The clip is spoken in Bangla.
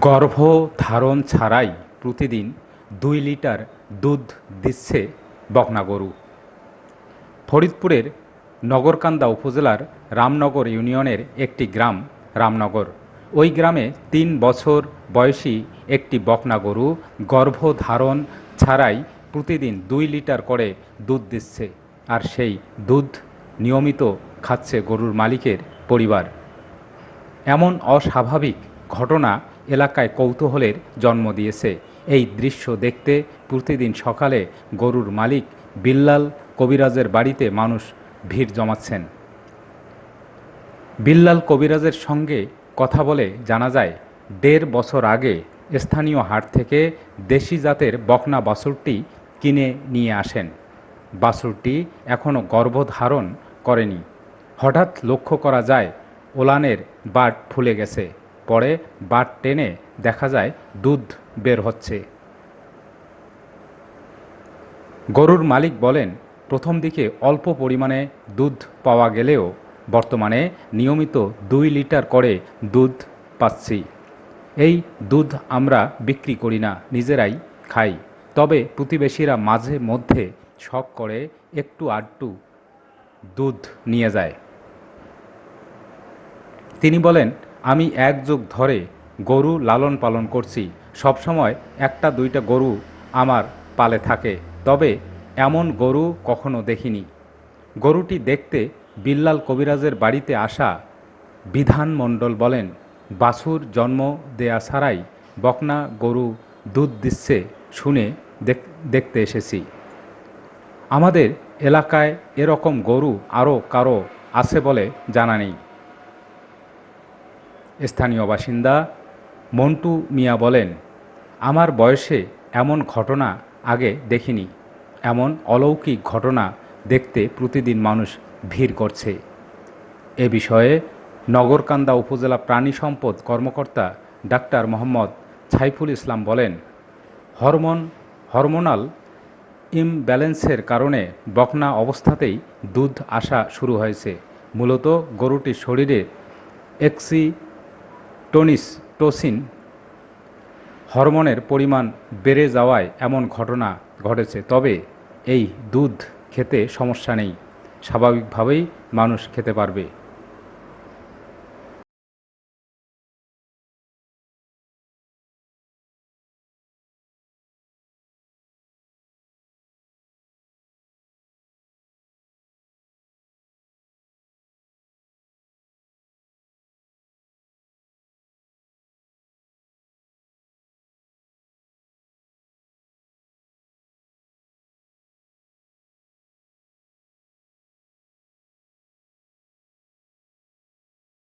গর্ভধারণ ছাড়াই প্রতিদিন দুই লিটার দুধ দিচ্ছে বকনা গরু। ফরিদপুরের নগরকান্দা উপজেলার রামনগর ইউনিয়নের একটি গ্রাম, রামনগর। ওই গ্রামে তিন বছর বয়সী একটি বকনা গরু গর্ভধারণ ছাড়াই প্রতিদিন দুই লিটার করে দুধ দিচ্ছে আর সেই দুধ নিয়মিত খাচ্ছে গরুর মালিকের পরিবার। এমন অস্বাভাবিক ঘটনা এলাকায় কৌতূহলের জন্ম দিয়েছে। এই দৃশ্য দেখতে প্রতিদিন সকালে গরুর মালিক বিল্লাল কবিরাজের বাড়িতে মানুষ ভিড় জমাচ্ছেন। বিল্লাল কবিরাজের সঙ্গে কথা বলে জানা যায়, দেড় বছর আগে স্থানীয় হাট থেকে দেশি জাতের বকনা বাছুরটি কিনে নিয়ে আসেন। বাছুরটি এখনও গর্ভধারণ করেনি। হঠাৎ লক্ষ্য করা যায়, ওলানের বাট ফুলে গেছে। পরে বাট টেনে দেখা যায় দুধ বের হচ্ছে। গরুর মালিক বলেন, প্রথম দিকে অল্প পরিমাণে দুধ পাওয়া গেলেও বর্তমানে নিয়মিত দুই লিটার করে দুধ পাচ্ছি। এই দুধ আমরা বিক্রি করি না, নিজেরাই খাই। তবে প্রতিবেশীরা মাঝে মধ্যে শখ করে একটু আধটু দুধ নিয়ে যায়। তিনি বলেন আমি এক যুগ ধরে গরু লালন পালন করছি। সবসময় একটা দুইটা গরু আমার পালে থাকে। তবে এমন গরু কখনো দেখিনি। গরুটি দেখতে বিল্লাল কবিরাজের বাড়িতে আসা বিধান মণ্ডল বলেন, বাছুর জন্ম দেয়া ছাড়াই বকনা গরু দুধ দিচ্ছে শুনে দেখতে এসেছি। আমাদের এলাকায় এরকম গরু আরও কারও আছে বলে জানা নেই। স্থানীয় বাসিন্দা মন্টু মিয়া বলেন, আমার বয়সে এমন ঘটনা আগে দেখিনি। এমন অলৌকিক ঘটনা দেখতে প্রতিদিন মানুষ ভিড় করছে। এ বিষয়ে নগরকান্দা উপজেলা প্রাণী সম্পদ কর্মকর্তা ডাক্তার মোহাম্মদ ছাইফুল ইসলাম বলেন, হরমোন, হরমোনাল ইমব্যালেন্সের কারণে বকনা অবস্থাতেই দুধ আসা শুরু হয়েছে। মূলত গরুটির শরীরে এক্সিটোনিস টোসিন হরমোনের পরিমাণ বেড়ে যাওয়ায় এমন ঘটনা ঘটেছে, তবে এই দুধ খেতে সমস্যা নেই। স্বাভাবিকভাবেই মানুষ খেতে পারবে।